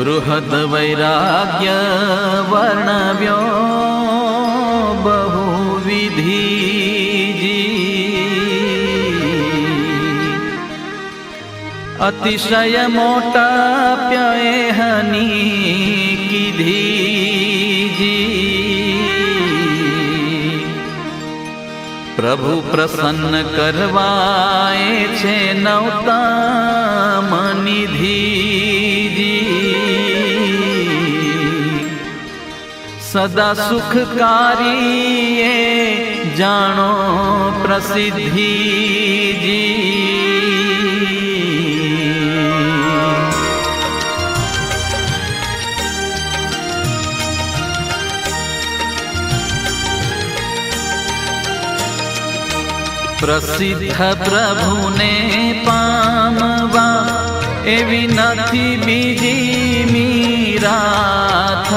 બૃહદ વૈરાગ્ય વર્ણવ્યો બહુવિધિ અતિશય મોટા પ્યહની કીધીજી પ્રભુ પ્રસન્ન કરવાય છે નવતમ સદા સુખકારી જાણો પ્રસિદ્ધિજી પ્રસિદ્ધ પ્રભુને પામવા એવી નથી બીજી મીરાથ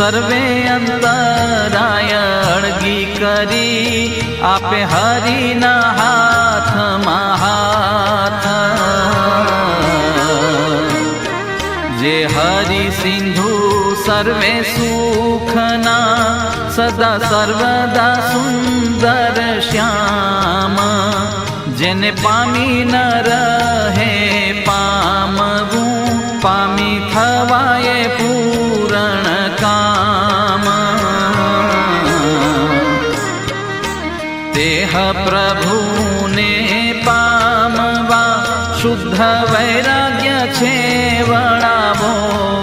સર્વે અંતરાય અળગી કરી. આપે હરિના હાથમાં હાથ જે હરિ સિંધુ સર્વે સુખના, સદા સર્વદા સુંદર શ્યામ. જેને પામી ન રહે છે વડાવો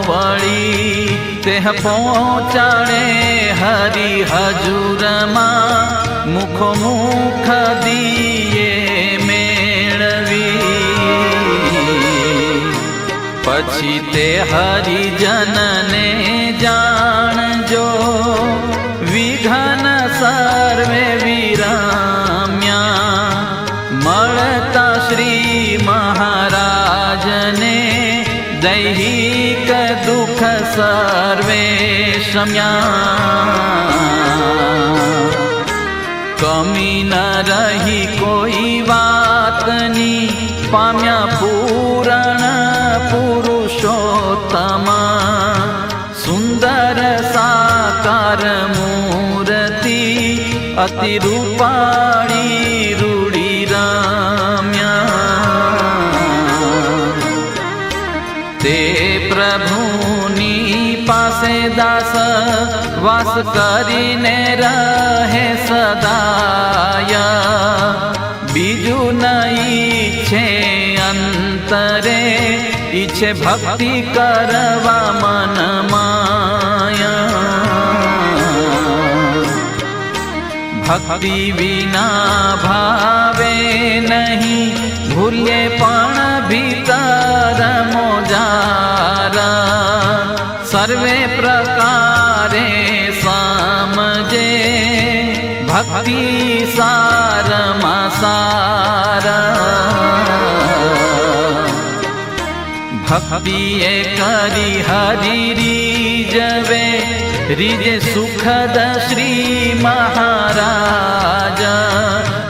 વળી. તે પહોંચાડે હરિ હજુરમાં મુખો મુખ દિયે મેળવી. પછી તે હરિજનને જાણજો. વિઘન દૈહિક દુઃખ સર્વે શમ્યા કમી ન રહી કોઈ વાતની પામ્યા પૂરણ પુરુષોત્તમા સુંદર સાકાર મૂર્તિ અતિ પાસે દાસ, વાસ કરીને રહે સદાય. બીજું નહીં છે અંતરે, ઈચ્છે ભક્તિ કરવા મન માયા ભક્તિ વિના ભાવે નહીં, ભૂલે પણ ભક્તિ સારમાં સારા. ભક્તિ એ કરી હરી રીજવે રીજે સુખદ શ્રી મહારાજ.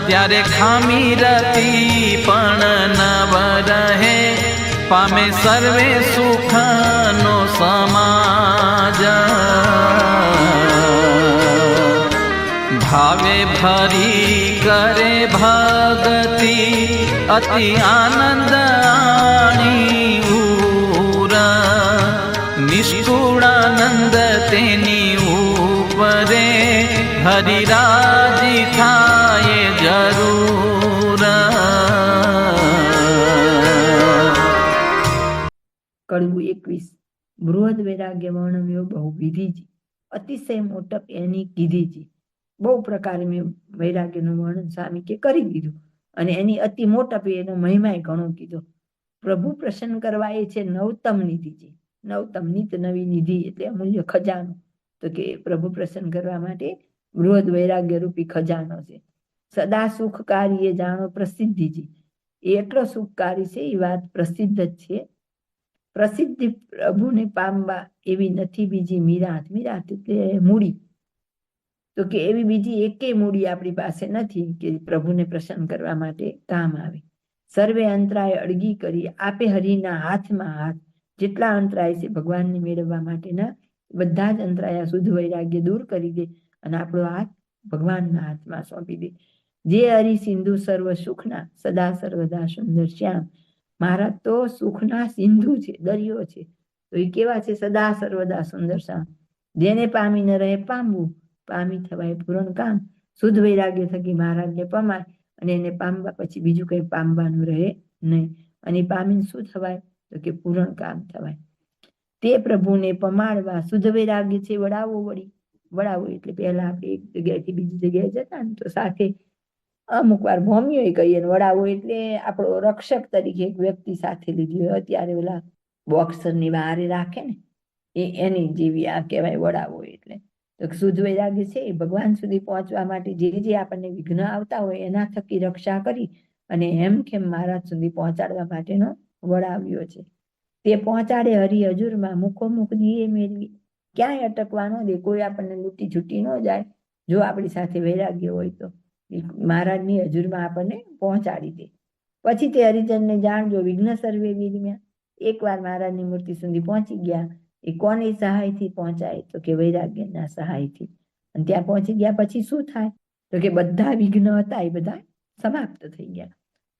ત્યારે ખામી રતી પણ નવ રહે, પામે સર્વે સુખનો સમાજ. ભાવે ભરી કરે ભગતિ અતિ આનંદ નિષ્ઠુળાનંદ તેની ઉપરે હરિરાજી થાય જરૂર કડવું એકવીસ બૃહદ વૈરાગ્ય વર્ણવ્યો બહુ વિધિજી અતિશય મોટપ એની કીધીજી બહુ પ્રકારે મેં વૈરાગ્યનું વર્ણન સ્વામી કે કરી દીધું. અને એની અતિ મોટપ એનો મહિમાય ઘણો કીધો. પ્રભુ પ્રસન્ન કરવા એ છે નવતમ નિધિજી નવતમ નિત નવી નિધિ એટલે અમૂલ્ય ખજાનો. તો કે પ્રભુ પ્રસન્ન કરવા માટે બૃહદ વૈરાગ્ય રૂપી ખજાનો છે. સદા સુખકારી એ જાણો પ્રસિદ્ધિજી એ એટલો સુખકારી છે, એ વાત પ્રસિદ્ધ જ છે. પ્રસિદ્ધિ પ્રભુને પામવા એવી નથી બીજી મીરાત. મીરાત એટલે મૂડી. તો કે એવી બીજી એકેય મૂડી આપણી પાસે નથી કે પ્રભુને પ્રસન્ન કરવા માટે કામ આવે. સર્વે અંતરાય અડગી કરી આપે હરિના હાથમાં હાથ. જેટલા અંતરાય છે ભગવાનને મેળવવા માટેના બધા જ અંતરાયા શુદ્ધ વૈરાગ્ય દૂર કરી દે અને આપણો હાથ ભગવાનના હાથમાં સોંપી દે. જે હરિ સિંધુ સર્વ સુખના, સદા સર્વદા સુંદર શ્યામ. મારા તો સુખના સિંધુ છે, દરિયો છે. તો એ કેવા છે? સદા સર્વદા સુંદર શ્યામ. જેને પામી ન રહે પામવું પામી થવાય, પૂરણ કામ શુદ્ધ વૈરાગ્ય થકી મહારાજને પમાય અને એને પામવા પછી બીજું કંઈ પામવાનું રહે નહીં. અને પામીને શું થવાય? તો કે પૂરણ કામ થવાય. તે પ્રભુને પમાડવા શુદ્ધ વૈરાગ્ય છે, વડાવો વળી. વડાવો એટલે પહેલા આપણે એક જગ્યાએથી બીજી જગ્યાએ જતા ને તો સાથે અમુક વાર ભોમિયો કહીએ ને વડાવો એટલે આપણો રક્ષક તરીકે એક વ્યક્તિ સાથે લીધી હોય. અત્યારે ઓલા બોક્સરની બહારે રાખે ને, એ એની જેવી આ કહેવાય વડાવો એટલે. શુદ્ધ વૈરાગ્ય છે એ ભગવાન સુધી પહોંચવા માટે જે જે આપણને વિઘ્ન આવતા હોય એના થકી રક્ષા કરી અને એમ કેમ મહારાજ સુધી પહોંચાડવા માટેનો વળાવ્યો છે. તે પહોંચાડે હરી હજુરમાં મુખો મુખ દીએ મેળવી. ક્યાંય અટકવા ન દે, કોઈ આપણને લૂંટી છૂટી ન જાય. જો આપણી સાથે વૈરાગ્ય હોય તો મહારાજની હજુરમાં આપણને પહોંચાડી દે. પછી તે હરિજનને જાણજો, વિઘ્ન સર્વે વિરમ્યા એકવાર મહારાજની મૂર્તિ સુધી પહોંચી ગયા. એ કોની સહાયથી પહોંચાય? તો કે વૈરાગ્યના સહાયથી. અને ત્યાં પહોંચી ગયા પછી શું થાય? તો કે બધા વિઘ્ન હતા, એ બધા સમાપ્ત થઈ ગયા.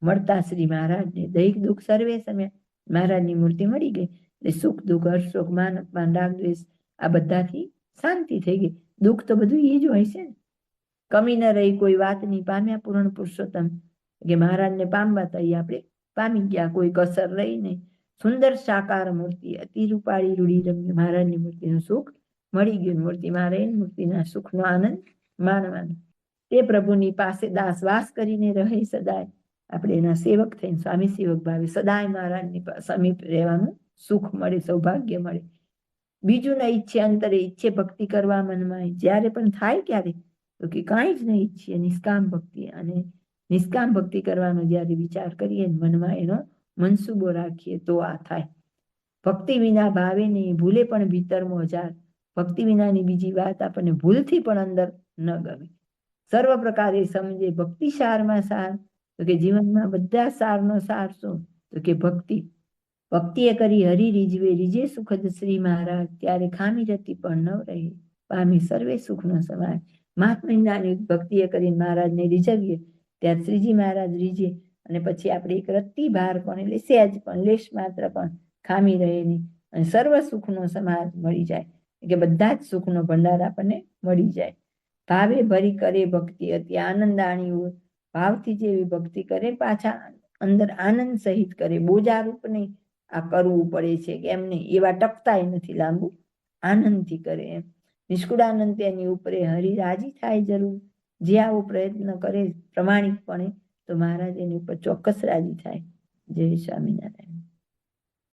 મળતા શ્રી મહારાજને દૈહિક દુઃખ સર્વે સમય મહારાજની મૂર્તિ મળી ગઈ. એટલે સુખ, દુઃખ હર્ષ શોક માન, અપમાન, રાગ, દ્વેષ, આ બધાથી શાંતિ થઈ ગઈ. દુઃખ તો બધું એ જ હોય છે ને. કમી ન રહી કોઈ વાતની પામ્યા પૂર્ણ પુરુષોત્તમ. કે મહારાજને પામવા તૈયાર આપણે પામી ગયા. કોઈ કસર રહી નહીં. સુંદર સાકાર મૂર્તિ અતિ રૂપાળી રૂડી રમ્ય મહારાજની મૂર્તિનું સુખ મળી ગયું. મૂર્તિ મહારાજ મૂર્તિના સુખનો આનંદ માણવાનો. તે પ્રભુની પાસે દાસ વાસ કરીને રહે સદાય. આપણે એના સેવક થઈને સ્વામી સેવક ભાવે સદાય મહારાજની સમીપ રહેવાનું સુખ મળે, સૌભાગ્ય મળે. બીજું ના ઈચ્છે અંતરે, ઈચ્છે ભક્તિ કરવા મનમાં. જ્યારે પણ થાય ક્યારે, તો કે કાંઈ જ નહીં ઈચ્છીએ. નિષ્કામ ભક્તિ અને નિષ્કામ ભક્તિ કરવાનો જ્યારે વિચાર કરીએ મનમાં એનો મનસુબો રાખીએ તો આ થાય. ભક્તિ વિના ભાવે નહીં, ભૂલે પણ ભીતરમો હજાર ભક્તિ વિનાની બીજી વાત આપણને ભૂલથી પણ અંદર ન ગમે. સર્વ પ્રકારે સમજે, ભક્તિ સારમાં સાર. તો કે જીવનમાં બધા સારનો સાર શું? તો કે ભક્તિ. ભક્તિએ કરી હરી રીજવે રીજે સુખદ શ્રી મહારાજ. ત્યારે ખામી જતી પણ ન રહે. પામી સર્વે સુખનો સમાજ. મહાત્મા ભક્તિએ કરીને મહારાજને રીઝવીએ. ત્યારે શ્રીજી મહારાજ રીઝે. અને પછી આપણે એક રત્તી ભાર પણ, એટલે સહેજ પણ, લેશ માત્ર પણ ખામી રહે નહીં અને સર્વ સુખનો સમાજ મળી જાય. કે બધા જ સુખનો ભંડાર આપણને મળી જાય. ભાવે ભરી કરે ભક્તિ, અતિ આનંદ આણી ભાવથી જેવી ભક્તિ કરે, પાછા અંદર આનંદ સહિત કરે. બોજારૂપ નહીં આ કરવું પડે છે કે એમ નહીં. એવા ટકતાય નથી લાંબુ. આનંદથી કરે એમ. નિષ્કુળાનંદ તેની ઉપરે હરિ રાજી થાય જરૂર. જે આવો પ્રયત્ન કરે પ્રમાણિકપણે તો મહારાજ એની ઉપર ચોક્કસ રાજી થાય. જય સ્વામિનારાયણ.